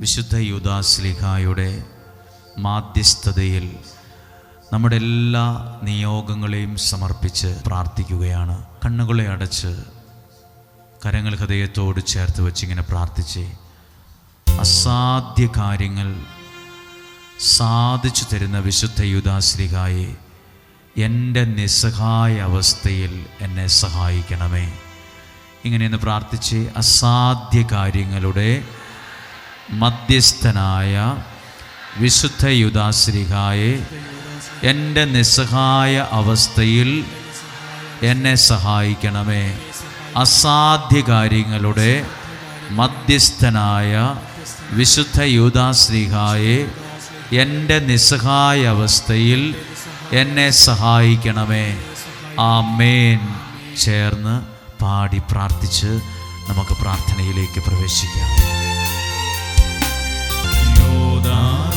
വിശുദ്ധ യുദാസ്ലിഹായുടെ മാധ്യസ്ഥതയിൽ നമ്മുടെ എല്ലാ നിയോഗങ്ങളെയും സമർപ്പിച്ച് പ്രാർത്ഥിക്കുകയാണ്. കണ്ണുകളെ അടച്ച് കരങ്ങൾ ഹൃദയത്തോട് ചേർത്ത് വെച്ചിങ്ങനെ പ്രാർത്ഥിച്ച് അസാധ്യ കാര്യങ്ങൾ സാധിച്ചു തരുന്ന വിശുദ്ധ യുദാശ്രീകായെ എന്റെ നിസ്സഹായ അവസ്ഥയിൽ എന്നെ സഹായിക്കണമേ. ഇങ്ങനെയൊന്ന് പ്രാർത്ഥിച്ച് അസാധ്യ കാര്യങ്ങളുടെ മധ്യസ്ഥനായ വിശുദ്ധ യുദാശ്രീഹായെ എന്റെ നിസ്സഹായ അവസ്ഥയിൽ എന്നെ സഹായിക്കണമേ. അസാധ്യ കാര്യങ്ങളുടെ മധ്യസ്ഥനായ വിശുദ്ധ യൂദാശ്രീഹായെ എന്റെ നിസ്സഹായ അവസ്ഥയിൽ എന്നെ സഹായിക്കണമേ. ആ മേൻ ചേർന്ന് പാടി പ്രാർത്ഥിച്ച് നമുക്ക് പ്രാർത്ഥനയിലേക്ക് പ്രവേശിക്കാം.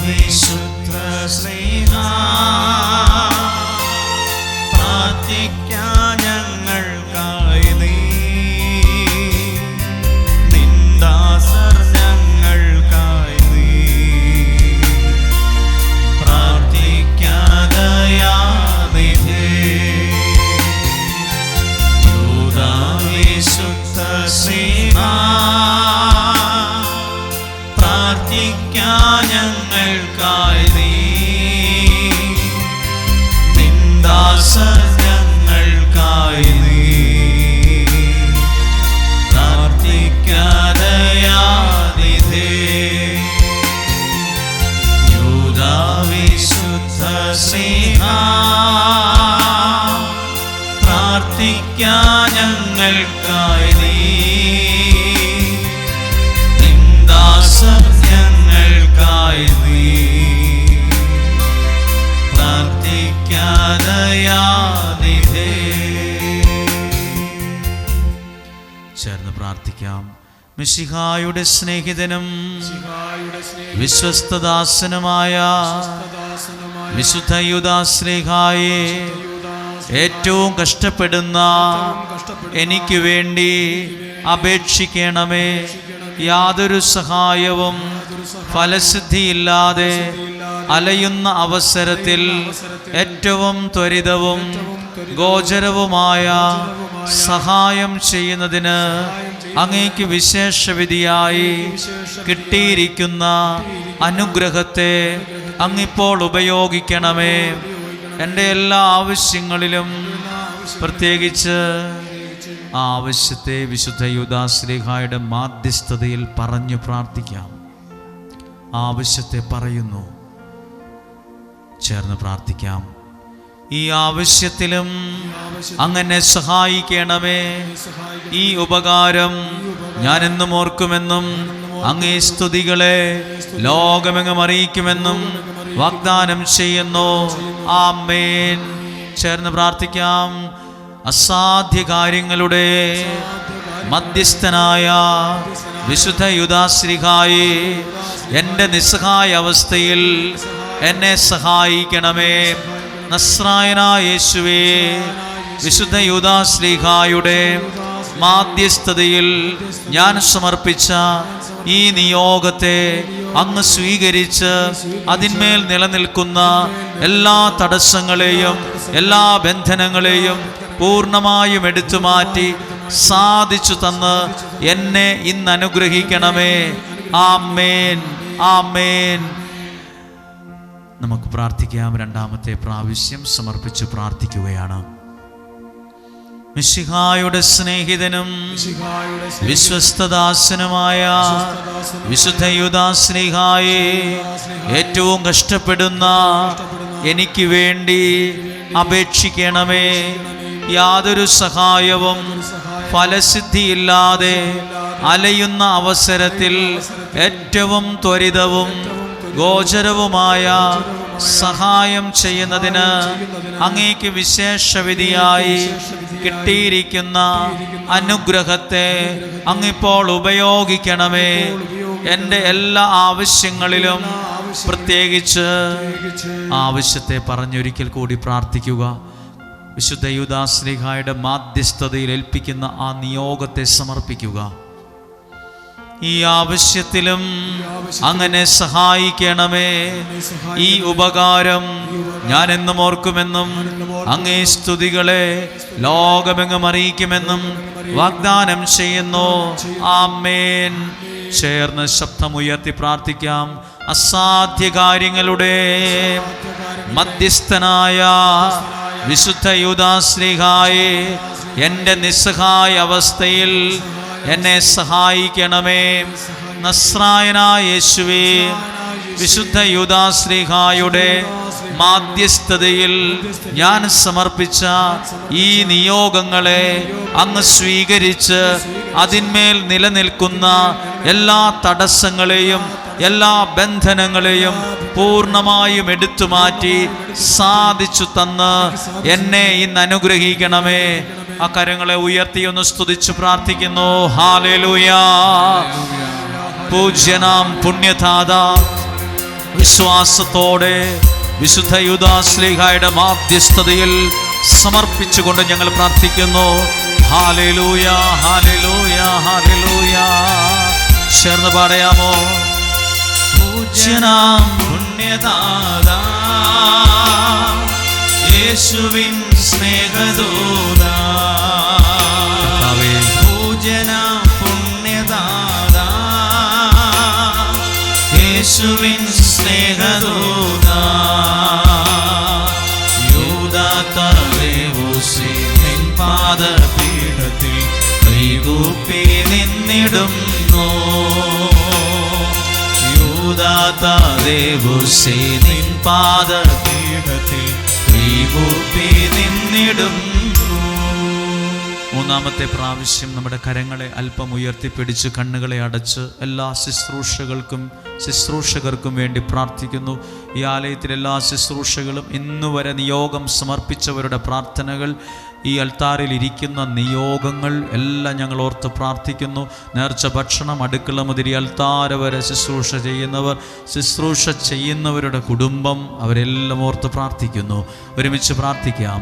വിശുദ്ധ സ്നേഹ ഞങ്ങൾക്കായി നീ ഞങ്ങൾക്കായി നീ ചേർന്ന് പ്രാർത്ഥിക്കാം. മിശിഹായുടെ സ്നേഹിതനും വിശ്വസ്തദാസനുമായ വിശുദ്ധ യുദാശ്രീഹായെ യൂദാസ് ഏറ്റവും കഷ്ടപ്പെടുന്ന എനിക്ക് വേണ്ടി അപേക്ഷിക്കണമേ. യാതൊരു സഹായവും ഫലസിദ്ധിയില്ലാതെ അലയുന്ന അവസരത്തിൽ ഏറ്റവും ത്വരിതവും ഗോചരവുമായ സഹായം ചെയ്യുന്നതിന് അങ്ങേക്ക് വിശേഷവിധിയായി കിട്ടിയിരിക്കുന്ന അനുഗ്രഹത്തെ അങ്ങിപ്പോൾ ഉപയോഗിക്കണമേ. എന്റെ എല്ലാ ആവശ്യങ്ങളിലും പ്രത്യേകിച്ച് ആ ആവശ്യത്തെ വിശുദ്ധ യുദാശ്രീഹായുടെ മാധ്യസ്ഥതയിൽ പറഞ്ഞു പ്രാർത്ഥിക്കാം. ആവശ്യത്തെ പറയുന്നു. ചേർന്ന് പ്രാർത്ഥിക്കാം. ഈ ആവശ്യത്തിലും അങ്ങനെ സഹായിക്കണമേ. ഈ ഉപകാരം ഞാൻ എന്നും ഓർക്കുമെന്നും അങ്ങേ സ്തുതികളെ ലോകമെങ്ങും അറിയിക്കുമെന്നും വാഗ്ദാനം ചെയ്യുന്നു. ആമേൻ. ചേർന്ന് പ്രാർത്ഥിക്കാം. അസാധ്യ കാര്യങ്ങളുടെ മധ്യസ്ഥനായ വിശുദ്ധ യുദാശ്രീഹായി എന്റെ നിസ്സഹായ അവസ്ഥയിൽ എന്നെ സഹായിക്കണമേ. നസ്രായനായ യേശുവേ വിശുദ്ധ യുദാശ്രീഹായുടെ മാധ്യസ്ഥതയിൽ ഞാൻ സമർപ്പിച്ച ഈ നിയോഗത്തെ അങ്ങ് സ്വീകരിച്ച് അതിന്മേൽ നിലനിൽക്കുന്ന എല്ലാ തടസ്സങ്ങളെയും എല്ലാ ബന്ധനങ്ങളെയും പൂർണമായും എടുത്തു മാറ്റി സാധിച്ചു തന്ന് എന്നെ ഇന്ന് അനുഗ്രഹിക്കണമേ ആമേൻ. ആമേൻ. നമുക്ക് പ്രാർത്ഥിക്കാം. രണ്ടാമത്തെ പ്രാവശ്യം സമർപ്പിച്ച് പ്രാർത്ഥിക്കുകയാണ്. മിശിഹായുടെ സ്നേഹിതനും വിശ്വസ്തദാസനുമായ വിശുദ്ധ യുദാസ്നേഹായെ ഏറ്റവും കഷ്ടപ്പെടുന്ന എനിക്ക് വേണ്ടി അപേക്ഷിക്കണമേ. യാതൊരു സഹായവും ഫലസിദ്ധിയില്ലാതെ അലയുന്ന അവസരത്തിൽ ഏറ്റവും ത്വരിതവും ഗോചരവുമായ സഹായം ചെയ്യുന്നതിന് അങ്ങേക്ക് വിശേഷവിധിയായി കിട്ടിയിരിക്കുന്ന അനുഗ്രഹത്തെ അങ്ങിപ്പോൾ ഉപയോഗിക്കണമേ. എന്റെ എല്ലാ ആവശ്യങ്ങളിലും പ്രത്യേകിച്ച് ആവശ്യത്തെ പറഞ്ഞൊരിക്കൽ കൂടി പ്രാർത്ഥിക്കുക. വിശുദ്ധ യുദാശ്രീഹായുടെ മാധ്യസ്ഥതയിൽ ഏൽപ്പിക്കുന്ന ആ നിയോഗത്തെ സമർപ്പിക്കുക. ഈ ആവശ്യത്തിലും അങ്ങനെ സഹായിക്കണമേ. ഈ ഉപകാരം ഞാൻ എന്നും ഓർക്കുമെന്നും അങ്ങേ സ്തുതികളെ ലോകമെങ്ങും അറിയിക്കുമെന്നും വാഗ്ദാനം ചെയ്യുന്നു. ആമേൻ. ചേർന്ന് ശബ്ദമുയർത്തി പ്രാർത്ഥിക്കാം. അസാധ്യ കാര്യങ്ങളുടെ മധ്യസ്ഥനായ വിശുദ്ധ യുദാശ്രീഹായെ എന്റെ നിസ്സഹായ അവസ്ഥയിൽ എന്നെ സഹായിക്കണമേ. നസ്രായനായ യേശുവേ വിശുദ്ധ യൂദാശ്രീഹായുടെ മാധ്യസ്ഥതയിൽ ഞാൻ സമർപ്പിച്ച ഈ നിയോഗങ്ങളെ അങ്ങ് സ്വീകരിച്ച് അതിന്മേൽ നിലനിൽക്കുന്ന എല്ലാ തടസ്സങ്ങളെയും എല്ലാ ബന്ധനങ്ങളെയും പൂർണമായും എടുത്തു മാറ്റി സാധിച്ചു തന്ന് എന്നെ ഇന്ന് അനുഗ്രഹിക്കണമേ. ആ കരങ്ങളെ ഉയർത്തി ഒന്ന് സ്തുതിച്ചു പ്രാർത്ഥിക്കുന്നു. ഹാലേലൂയാ പൂജ്യനാം പുണ്യതാത വിശ്വാസത്തോടെ വിശുദ്ധ യുദാശ്ലീഹായുടെ മാധ്യസ്ഥതയിൽ സമർപ്പിച്ചുകൊണ്ട് ഞങ്ങൾ പ്രാർത്ഥിക്കുന്നു. ഹാലേലൂയ ഹാലേലൂയ ഹാലേലൂയ ചേർന്ന് പാടയാമോ? പൂജ്യനാം പുണ്യതാത യേശുവിൻ സ്നേഹദൂത. യേശുവിൻ സ്നേഹദൂത. യൂദാത്തലേവൂസി നിൻ പാദപീഠത്തിൽ കൈകൂപ്പി നിന്നിടുന്നു. യൂദാത്തലേവൂസി നിൻ പാദപീഠത്തിൽ നിന്നിടുന്നു. മൂന്നാമത്തെ പ്രാവശ്യം നമ്മുടെ കരങ്ങളെ അല്പം ഉയർത്തിപ്പിടിച്ച് കണ്ണുകളെ അടച്ച് എല്ലാ ശുശ്രൂഷകൾക്കും ശുശ്രൂഷകർക്കും വേണ്ടി പ്രാർത്ഥിക്കുന്നു. ഈ ആലയത്തിലെ എല്ലാ ശുശ്രൂഷകളും ഇന്നുവരെ നിയോഗം സമർപ്പിച്ചവരുടെ പ്രാർത്ഥനകൾ ഈ അൽത്താറിൽ ഇരിക്കുന്ന നിയോഗങ്ങൾ എല്ലാം ഞങ്ങൾ ഓർത്ത് പ്രാർത്ഥിക്കുന്നു. നേർച്ച ഭക്ഷണം അടുക്കള മുതിരി അൽത്താര വരെ ശുശ്രൂഷ ചെയ്യുന്നവർ ശുശ്രൂഷ ചെയ്യുന്നവരുടെ കുടുംബം അവരെല്ലാം ഓർത്ത് പ്രാർത്ഥിക്കുന്നു. ഒരുമിച്ച് പ്രാർത്ഥിക്കാം.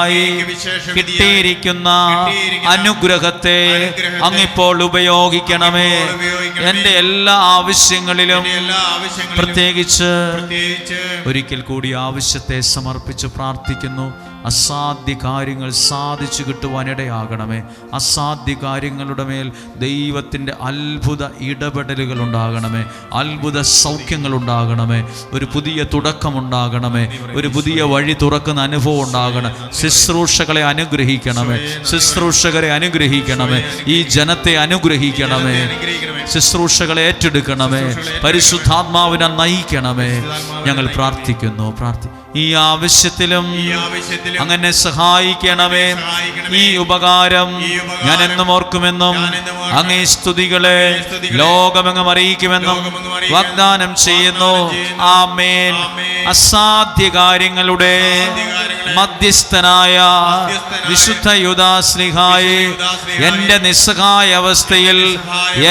അങ്ങേക്ക് കിട്ടിയിരിക്കുന്ന അനുഗ്രഹത്തെ അങ്ങിപ്പോൾ ഉപയോഗിക്കണമേ. എന്റെ എല്ലാ ആവശ്യങ്ങളിലും എന്റെ എല്ലാ ആവശ്യങ്ങളിലും പ്രത്യേകിച്ച് പ്രത്യേകിച്ച് ഒരിക്കൽ കൂടി ആവശ്യത്തെ സമർപ്പിച്ച് പ്രാർത്ഥിക്കുന്നു. അസാധ്യ കാര്യങ്ങൾ സാധിച്ചു കിട്ടുവാൻ ഇടയാകണമേ. അസാധ്യ കാര്യങ്ങളുടെ മേൽ ദൈവത്തിന്റെ അത്ഭുത ഇടപെടലുകൾ ഉണ്ടാകണമേ അത്ഭുത സൗഖ്യങ്ങൾ ഉണ്ടാകണമേ ഒരു പുതിയ തുടക്കമുണ്ടാകണമേ. ഒരു പുതിയ വഴി തുറക്കുന്ന അനുഭവം ഉണ്ടാകണം. ശുശ്രൂഷകളെ അനുഗ്രഹിക്കണമേ. ശുശ്രൂഷകരെ അനുഗ്രഹിക്കണമേ. ഈ ജനത്തെ അനുഗ്രഹിക്കണമേ. ശുശ്രൂഷകളെ ഏറ്റെടുക്കണമേ. പരിശുദ്ധാത്മാവിനെ നയിക്കണമേ. ഞങ്ങൾ പ്രാർത്ഥിക്കുന്നു പ്രാർത്ഥി ഈ ആവശ്യത്തിലും അങ്ങനെ സഹായിക്കണമേ. ഈ ഉപകാരം ഞാൻ എന്നും ഓർക്കുമെന്നും. അങ്ങേ സ്തുതികളെ ലോകമെങ്ങും അറിയിക്കുമെന്നും വാഗ്ദാനം ചെയ്യുന്നു ആ മേൽ ആമേൻ. അസാധ്യ കാര്യങ്ങളുടെ മധ്യസ്ഥനായ വിശുദ്ധ യുദാശ്ലിഹായെ എന്റെ നിസ്സഹായ അവസ്ഥയിൽ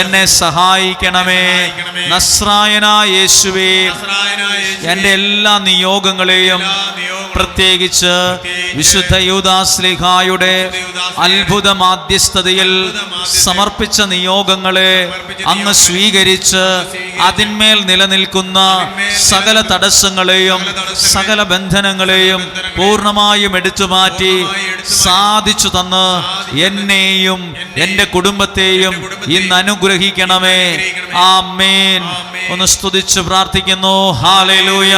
എന്നെ സഹായിക്കണമേ സഹായിക്കണമേ. നസ്രായനായ യേശുവേ നസ്രായനായ യേശുവേ, എന്റെ എല്ലാ നിയോഗങ്ങളെയും എല്ലാ പ്രത്യേകിച്ച് വിശുദ്ധ യൂദാസ്ലിഹായുടെ അത്ഭുത മാധ്യസ്ഥതയിൽ സമർപ്പിച്ച നിയോഗങ്ങളെ അങ്ങ് സ്വീകരിച്ച് അതിന്മേൽ നിലനിൽക്കുന്ന സകല തടസ്സങ്ങളെയും സകല ബന്ധനങ്ങളെയും പൂർണമായും എടുത്തു മാറ്റി സാധിച്ചു തന്ന് എന്നെയും എന്റെ കുടുംബത്തെയും ഇന്ന് അനുഗ്രഹിക്കണമേ. ആ ആമേൻ. ഒന്ന് സ്തുതിച്ച് പ്രാർത്ഥിക്കുന്നു. ഹാലേലൂയ.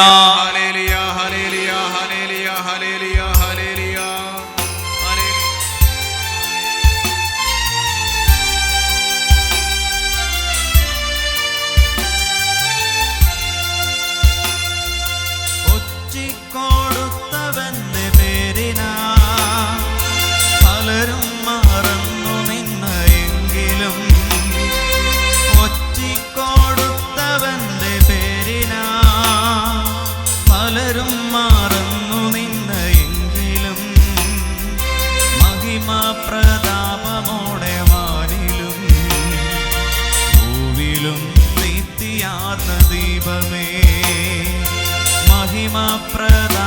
മഹിമപ്രദാ